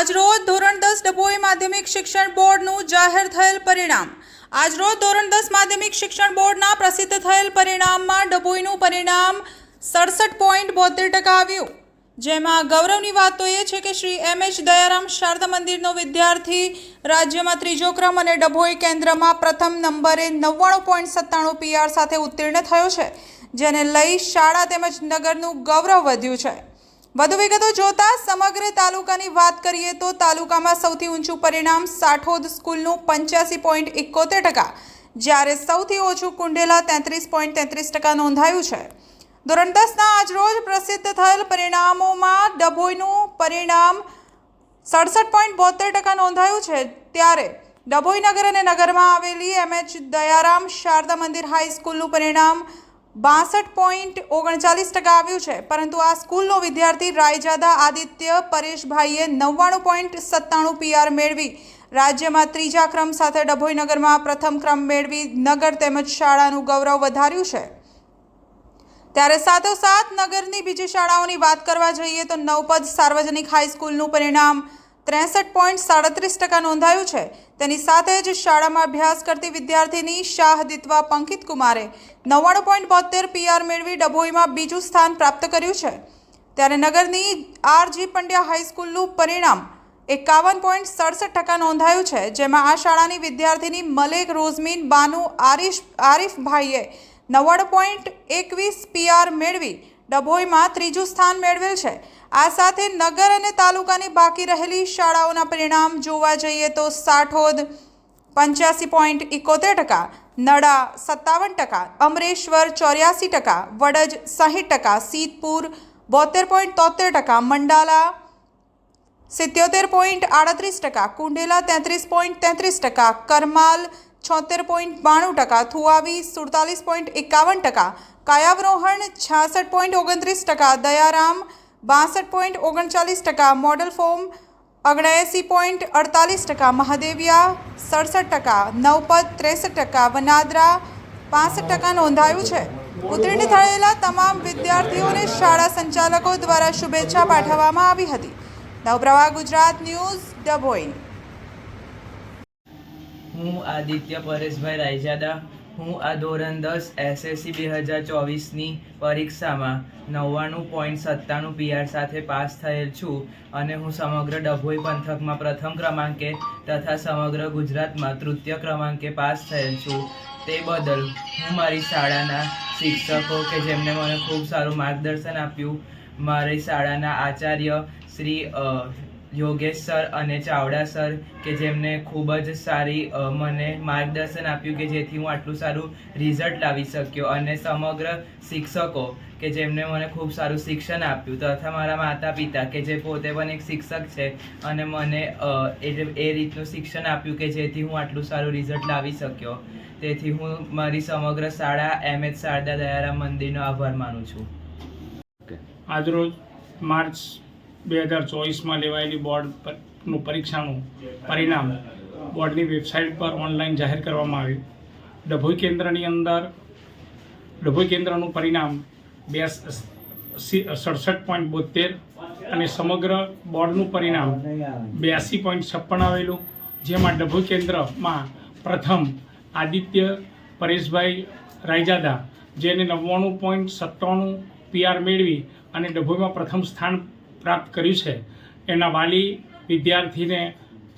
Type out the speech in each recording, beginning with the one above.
આજરોજ ધોરણ દસ ડભોઈ માધ્યમિક શિક્ષણ બોર્ડનું જાહેર થયેલ પરિણામ. આજરોજ ધોરણ દસ માધ્યમિક શિક્ષણ બોર્ડના પ્રસિદ્ધ થયેલ પરિણામમાં ડભોઈનું પરિણામ સડસઠ પોઈન્ટ બોતેર ટકા આવ્યું. જેમાં ગૌરવની વાત તો એ છે કે શ્રી એમ એચ દયારામ શારદા મંદિરનો વિદ્યાર્થી, રાજ્યમાં ત્રીજો ક્રમ અને ડભોઈ કેન્દ્રમાં પ્રથમ નંબરે નવ્વાણું પોઈન્ટ સત્તાણું પીઆર સાથે ઉત્તીર્ણ થયો છે, જેને લઈ શાળા તેમજ નગરનું ગૌરવ વધ્યું છે. વધુ વિગતો જોતા સમગ્ર તાલુકાની વાત કરીએ તો તાલુકામાં સૌથી ઊંચું પરિણામ સાઠોદ સ્કૂલનું પંચ્યાસી પોઈન્ટ એકોતેર ટકા, જ્યારે સૌથી ઓછું કુંડેલા તેત્રીસ પોઈન્ટ તેત્રીસ ટકા નોંધાયું છે. ધોરણ દસના આજરોજ પ્રસિદ્ધ થયેલ પરિણામોમાં ડભોઈનું પરિણામ સડસઠ પોઈન્ટ બોતેર ટકા નોંધાયું છે, ત્યારે ડભોઈ નગર અને નગરમાં આવેલી એમએચ દયારામ શારદા મંદિર હાઈસ્કૂલનું પરિણામ બાસઠ પોઈન્ટ ઓગણચાલીસ ટકા આવ્યું છે. પરંતુ આ સ્કૂલનો વિદ્યાર્થી રાયજાદા આદિત્ય પરેશભાઈએ નવ્વાણું પોઈન્ટ સત્તાણું પીઆર મેળવી. રાજ્યમાં ત્રીજા ક્રમ સાથે ડભોઈ નગરમાં પ્રથમ ક્રમ મેળવી નગર તેમજ શાળાનું ગૌરવ વધાર્યું છે. ત્યારે સાથોસાથ નગરની બીજી શાળાઓની વાત કરવા જઈએ તો નવપદ સાર્વજનિક હાઈસ્કૂલનું પરિણામ ત્રેસઠ પોઈન્ટ સાડત્રીસ ટકા નોંધાયું છે. તેની સાથે જ શાળામાં અભ્યાસ કરતી વિદ્યાર્થીની શાહ દિત્વા પંકિત કુમારે નવ્વાણું પોઈન્ટ બોતેર પીઆર મેળવી ડભોઈમાં બીજું સ્થાન પ્રાપ્ત કર્યું છે. ત્યારે નગરની આર જી પંડ્યા હાઈસ્કૂલનું પરિણામ એકાવન પોઈન્ટ સડસઠ ટકા નોંધાયું છે, જેમાં આ શાળાની વિદ્યાર્થીની મલેક રોઝમીન બાનુ આરિફ આરિફભાઈએ નવ્વાણું પોઈન્ટ એકવીસ પીઆર મેળવી ડભોઈમાં ત્રીજું સ્થાન મેળવેલ છે. આ સાથે નગર અને તાલુકાની બાકી રહેલી શાળાઓના પરિણામ જોવા જઈએ તો સાઠોદ પંચ્યાસી પોઈન્ટ એકોતેર ટકા, નડા સત્તાવન ટકા, અમરેશ્વર ચોર્યાસી ટકા, વડજ સાહીઠ ટકા, સીતપુર બોતેર પોઈન્ટ તોતેર ટકા, મંડાલા સિત્યોતેર પોઈન્ટ આડત્રીસ ટકા, કુંડેલા તેત્રીસ પોઈન્ટ તેત્રીસ ટકા, કરમાલ છોતેર પોઈન્ટ બાણું ટકા થુઆવી સુડતાલીસ પોઈન્ટ એકાવન ટકા, કાયાવરોહણ છાસઠ પોઈન્ટ ઓગણત્રીસ ટકા, દયારામ બાસઠ પોઈન્ટ ઓગણચાલીસ ટકા, મોડલ ફોર્મ ઓગણએંસી પોઈન્ટ અડતાલીસ ટકા, મહાદેવિયા સડસઠ ટકા, નવપદ ત્રેસઠ ટકા, વનાદરા પાસઠ ટકા નોંધાયું છે. ઉત્તીર્ણ થયેલા તમામ વિદ્યાર્થીઓને શાળા સંચાલકો દ્વારા શુભેચ્છા પાઠવવામાં આવી હતી. નવપ્રવાહ ગુજરાત ન્યૂઝ, ડભોઈ. હું આદિત્ય પરેશભાઈ રાયજાદા. હું આ ધોરણ દસ એસએસસી બે હજાર ચોવીસની પરીક્ષામાં નવ્વાણું પોઈન્ટ સત્તાણું પીઆર સાથે પાસ થયેલ છું અને હું સમગ્ર ડભોઈ પંથકમાં પ્રથમ ક્રમાંકે તથા સમગ્ર ગુજરાતમાં તૃતીય ક્રમાંકે પાસ થયેલ છું. તે બદલ હું મારી શાળાના શિક્ષકો કે જેમણે મને ખૂબ સારું માર્ગદર્શન આપ્યું, મારી શાળાના આચાર્ય શ્રી યોગેશ સર અને ચાવડા સર કે જેમને ખૂબ જ સારી મને માર્ગદર્શન આપ્યું કે જેથી હું આટલું સારું રિઝલ્ટ લાવી શક્યો. અને સમગ્ર શિક્ષકો કે જેમને મને ખૂબ સારું શિક્ષણ આપ્યું તથા મારા માતા પિતા કે જે પોતે પણ એક શિક્ષક છે અને મને એ રીતનું શિક્ષણ આપ્યું કે જેથી હું આટલું સારું રિઝલ્ટ લાવી શક્યો. તેથી હું મારી સમગ્ર શાળા એમ. એચ. શારદા દયારામ મંદિરનો આભાર માનું છું. આજરોજ માર્ચ બે હજાર ચોવીસમાં લેવાયેલી બોર્ડનું પરીક્ષાનું પરિણામ બોર્ડની વેબસાઇટ પર ઓનલાઈન જાહેર કરવામાં આવ્યું. ડભોઈ કેન્દ્રની અંદર ડભોઈ કેન્દ્રનું પરિણામ બે સડસઠ પોઈન્ટ બોતેર અને સમગ્ર બોર્ડનું પરિણામ બ્યાસી પોઈન્ટ છપ્પન આવેલું, જેમાં ડભોઈ કેન્દ્રમાં પ્રથમ આદિત્ય પરેશભાઈ રાયજાદા, જેને નવ્વાણું પોઈન્ટ સત્તાણું પીઆર મેળવી અને ડભોઈમાં પ્રથમ સ્થાન પ્રાપ્ત કર્યું છે. એના વાલી વિદ્યાર્થીને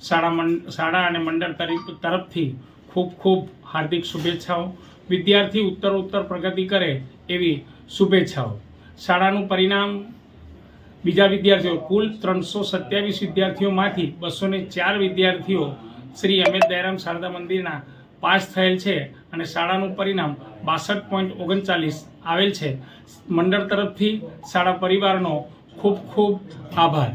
શાળા શાળા અને મંડળ તરફથી ખૂબ ખૂબ હાર્દિક શુભેચ્છાઓ. વિદ્યાર્થી ઉત્તર ઉત્તર પ્રગતિ કરે એવી શુભેચ્છાઓ. શાળાનું પરિણામ બીજા વિદ્યાર્થીઓ, કુલ ત્રણસો સત્યાવીસ વિદ્યાર્થીઓમાંથી બસો ને ચાર વિદ્યાર્થીઓ શ્રી અમિત દયારામ શારદા મંદિરના પાસ થયેલ છે અને શાળાનું પરિણામ બાસઠ પોઈન્ટ ઓગણચાલીસ આવેલ છે. મંડળ તરફથી શાળા પરિવારનો ખૂબ ખૂબ આભાર.